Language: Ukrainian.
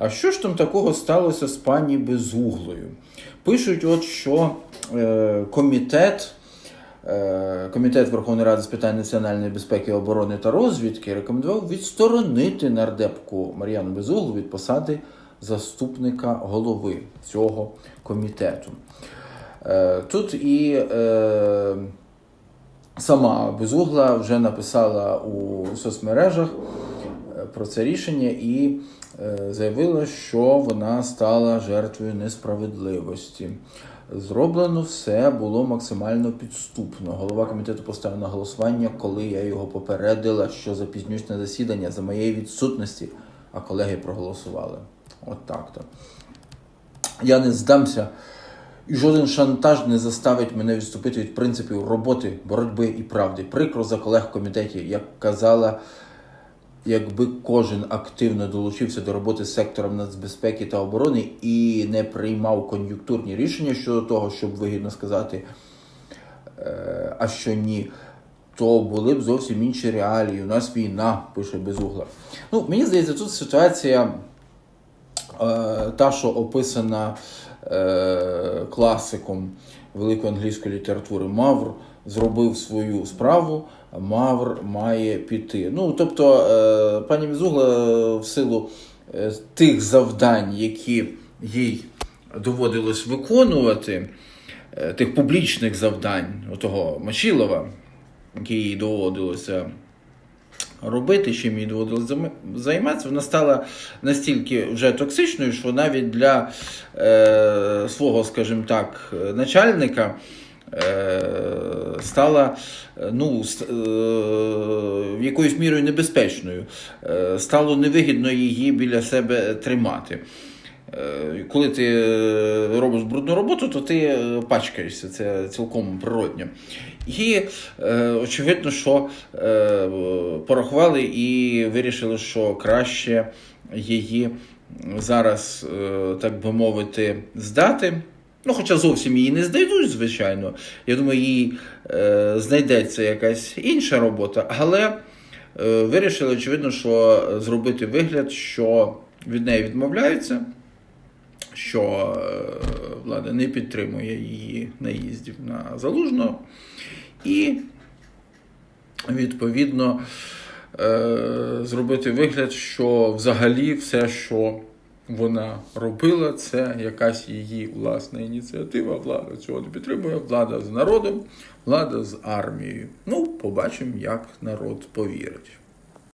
А що ж там такого сталося з пані Безуглою? Пишуть, от що е, комітет. Е, Комітет Верховної Ради з питань національної безпеки, оборони та розвідки рекомендував відсторонити нардепку Мар'яну Безуглу від посади заступника голови цього комітету. Е, Тут і е, сама Безугла вже написала у соцмережах про це рішення і е, заявила, що вона стала жертвою несправедливості. Зроблено все було максимально підступно. Голова комітету поставив на голосування, коли я його попередила, що запізнюсь на засідання за моєї відсутності, а колеги проголосували. От так то. Я не здамся, і жоден шантаж не заставить мене відступити від принципів роботи, боротьби і правди. Прикро за колег в комітеті, як казала, якби кожен активно долучився до роботи з сектором нацбезпеки та оборони і не приймав кон'юнктурні рішення щодо того, щоб вигідно сказати, е, а що ні. То були б зовсім інші реалії. У нас війна, пише Безугла. Ну, мені здається, тут ситуація е, та, що описана е, класиком великої англійської літератури Мавр, зробив свою справу, Мавр має піти. Ну, тобто, е, пані Мізугла в силу е, тих завдань, які їй доводилось виконувати, е, тих публічних завдань, отого Мочилова, які їй доводилося робити, чим їй доводилось займатися, вона стала настільки вже токсичною, що навіть для е, свого, скажімо так, е, начальника е, стала е, ну, е, якоюсь мірою небезпечною. Е, стало невигідно її біля себе тримати. Е, Коли ти е, робиш брудну роботу, то ти е, пачкаєшся, це цілком природньо. І е, очевидно, що е, порахували і вирішили, що краще її зараз, е, так би мовити, здати. Ну, хоча зовсім її не знайдуть, звичайно. Я думаю, їй е, знайдеться якась інша робота, але е, вирішили, очевидно, що зробити вигляд, що від неї відмовляються що е, влада не підтримує її наїздів на залужного. І, відповідно, е, зробити вигляд, що взагалі все, що вона робила, це якась її власна ініціатива. Влада цього не підтримує, влада з народом, влада з армією. Ну, побачимо, як народ повірить.